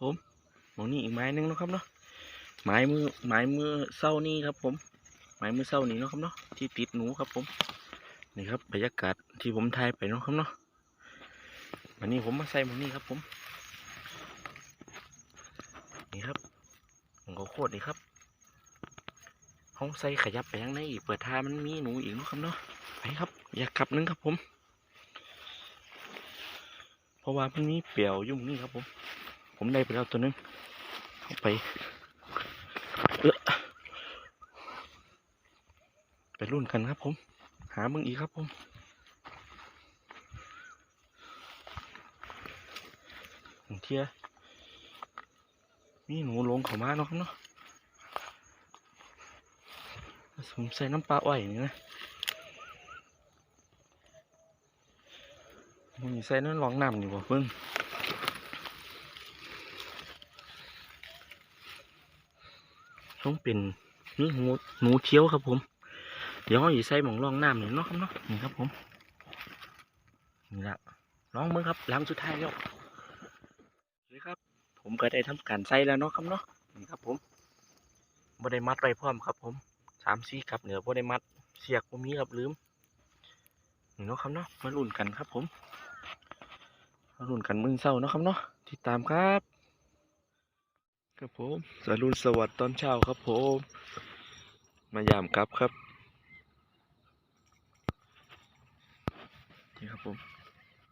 ผมหมองนี่อีกไม้นึงนะครับเนาะไม้มือไม้มือเศร้านี่ครับ ผมไม้มือเศร้านี่เนาะครับเนาะที่ติดหนูครับผมนี่ครับบรรยากาศที่ผมถ่ายไปเนาะครับเนาะวันนี้ผมมาใส่หมองนี่ครับ ผม นี่ครับของเขาโคตรนี่ครับห้องใส่ขยับไปยังไงอีกเปิดทามันมีหนูอีกเนาะครับเนาะไปครับอยากขับนึงครับผม เพราะว่ามันมีเปี่ยวยุ่งนี่ครับผม ผมได้ไปแล้วตัวนึงเข้าไปเออไปรุ่นกันครับผม หามึงอีกครับผมบางเทียมีหนูลงเข้ามาเนาะครับเนาะผมใส่น้ำปลาอ้อยนี่นะมึงใส่น้ำรองน้ำนี่บ่เพิ่ง ต้องเป็นนี่หนูหนูเทียวครับผม เดี๋ยวเราอีใส่หมองรองน้ำหน่อยเนาะครับเนาะนี่ครับผมนี่ละลองมือครับหลังสุดท้ายแล้วนี่ครับ ผมก็ได้ทำการใส่แล้วเนาะครับเนาะนี่ครับผมบ่ได้มัดไว้พร้อมครับ ผมสามสี่กับเหนือบ่ได้มัดเสียกบ่มีครับลืมนี่เนาะครับเนาะมาลุ้นกันครับ ผมมาลุ้นกันมื้อเช้าเนาะครับเนาะติดตามครับ ครับผมสารุณสวัสดิ์ตอนเช้าครับผม มายามครับครับ นี่ครับผม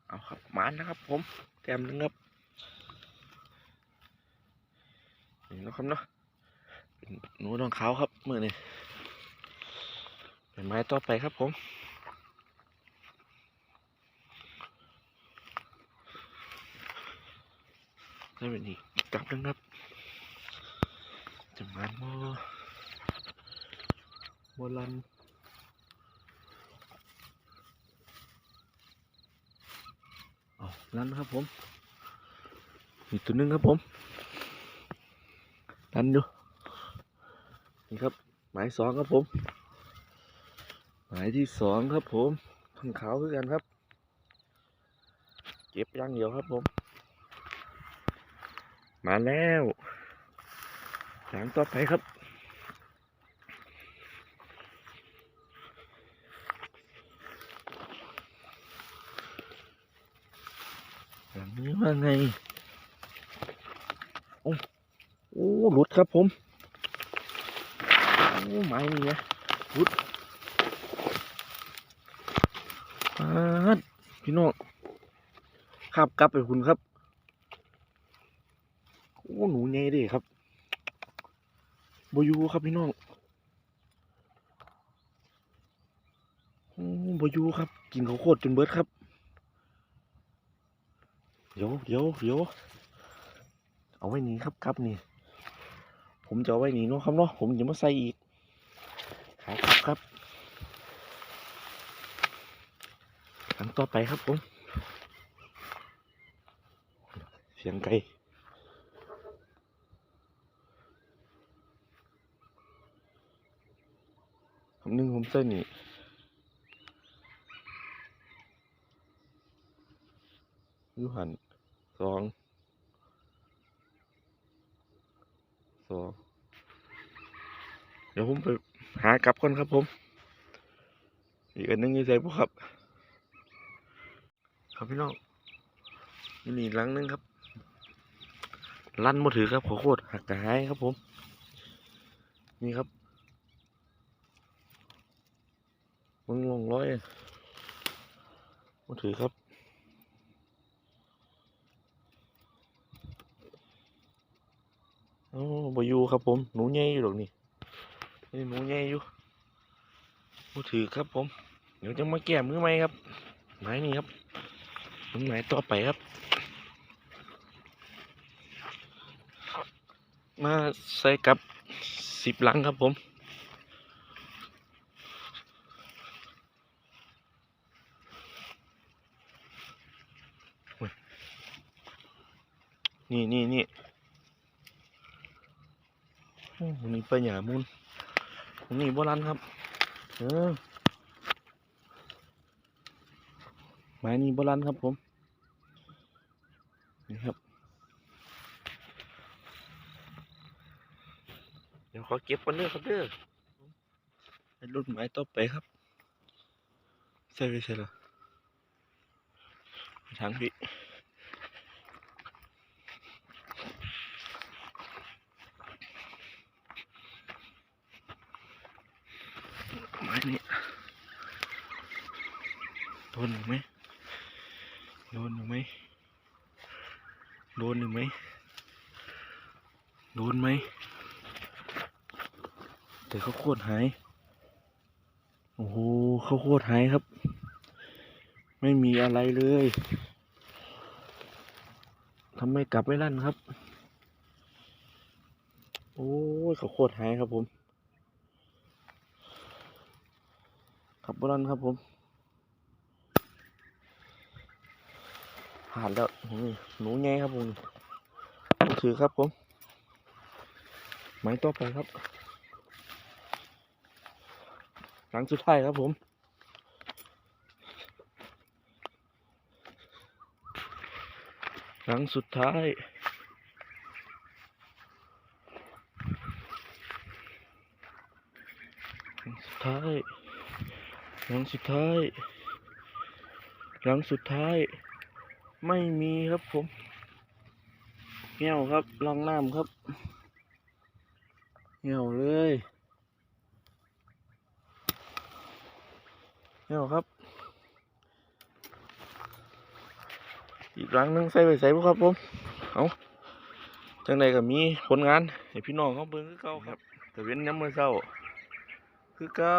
เอาครับมานนะครับผม แต้มนึงครับนี่นะครับเนาะเป็นหนูรองขาวครับมือนี่เป็นไม้ต่อไปครับผมได้เป็นอีกอีกกับนึงครับ มันบ่บ่ลันเอาลันครับผมอีกตัวหนึงครับผมลันอยู่นี่ครับ หมายสองครับผม หมายที่สองครับผมทางขาวคือกันครับ เก็บย่างเดียวครับผม มาแล้ว หลังต่อไปครับหลังนี้ว่าไง โอ้โอ้หลุดครับผมโอ้ไม้นี่นะหลุดปาดพี่น้องขับกลับไปคุณครับ โอ้ หนูใหญ่ดิครับ บอยูครับพี่น้องโอ้บอยูครับ กินเขาโคตรจนเบิดครับ เดี๋ยวเดี๋ยวเดี๋ยวเอาไว้นี่ครับครับนี่ ผมจะเอาไว้นี่เนาะครับเนาะผมจะมาใส่อีกขายครับครับอันต่อไปครับผมเสียงไก่ คำนึงผมใส่นี่อยูหันสองสองเดี๋ยวผมไปหากลับก่อนครับผม อีกอันนึงอยี่ใส่พวกครับ ครับพี่น้องนี่มีหลังนึงครับ ลั่นมาถือครับขอโคตรหักหายครับผม นี่ครับ มึงลงร้อยมาถือครับ โอ้บอยู่ครับผม หนูใหญ่อยู่ดอกนี่นี่หนูใหญ่อยู่มาถือครับผม เดี๋ยวจะมาแก้มือไหมครับไม้นี่ครับมันไม้ต่อไปครับมาใส่กับสิบหลังครับผม นี่นี่นี่โอ้นี่ปลาหยามุนนี้โบราณครับเออไม้นี่โบราณครับผมนี่ครับ เดี๋ยวขอเก็บกันเด้อครับเด้อให้รุ่นหม้ต่อไปครับใช่ไหมใช่หรอทางพี่ ไม้นี่โดนหรือไหมโดนหรือไหมโดนหรือไหมโดนไหมแต่ข้าวโพดหายโอ้โหข้าวโพดหายครับ ไม่มีอะไรเลยทำไมกลับไม่ลั่นครับ โอ้ยข้าวโพดหายครับผม ขับบรันครับผม ผ่านแล้วหนูไงครับผมถือครับผม ไม้ต่อไปครับครั้งสุดท้ายครับผมครั้งสุดท้ายครั้งสุดท้าย ครั้งสุดท้ายครั้งสุดท้าย ไม่มีครับผมเงี้ยวครับลองน้ำครับเงี้ยวเลยเนี่ยครับ อีกหลังนึงใส่ไปใส่พวกครับผมเอาจังใดก็มีผลงานให้พี่น้องเขาเบิ่งคือเก่าครับแต่เว้นย้ำมือเศร้าคือเก่า